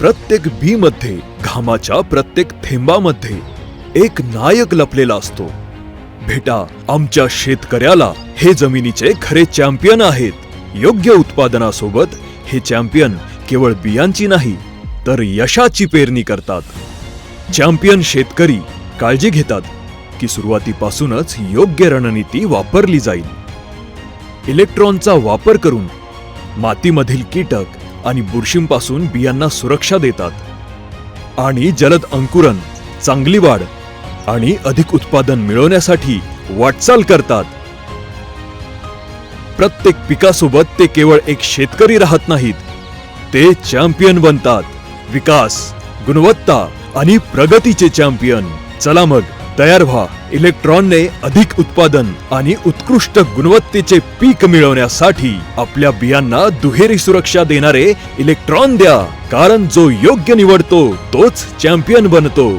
प्रत्येक बी मध्ये घामाच्या प्रत्येक थेंबामध्ये एक नायक लपलेला असतो. भेटा आमच्या शेतकऱ्याला हे जमिनीचे खरे चॅम्पियन आहेत. योग्य उत्पादनासोबत हे चॅम्पियन केवळ बियांची नाही तर यशाची पेरणी करतात. चॅम्पियन शेतकरी काळजी घेतात की सुरुवातीपासूनच योग्य रणनीती वापरली जाईल. इलेक्ट्रॉनचा वापर करून मातीमधील कीटक आणि बुरशींपासून बियांना सुरक्षा देतात. आणि जलद अंकुरण चांगली वाढ आणि अधिक उत्पादन मिळवण्यासाठी वाटचाल करतात. प्रत्येक पिकासोबत ते केवळ एक शेतकरी राहत नाहीत ते चॅम्पियन बनतात. विकास गुणवत्ता आणि प्रगतीचे चॅम्पियन. चला मग. तयार व्हा. इलेक्ट्रॉनने अधिक उत्पादन आणि उत्कृष्ट गुणवत्तेचे पीक मिळवण्यासाठी आपल्या बियांना दुहेरी सुरक्षा देणारे इलेक्ट्रॉन द्या. कारण जो योग्य निवडतो तोच चॅम्पियन बनतो.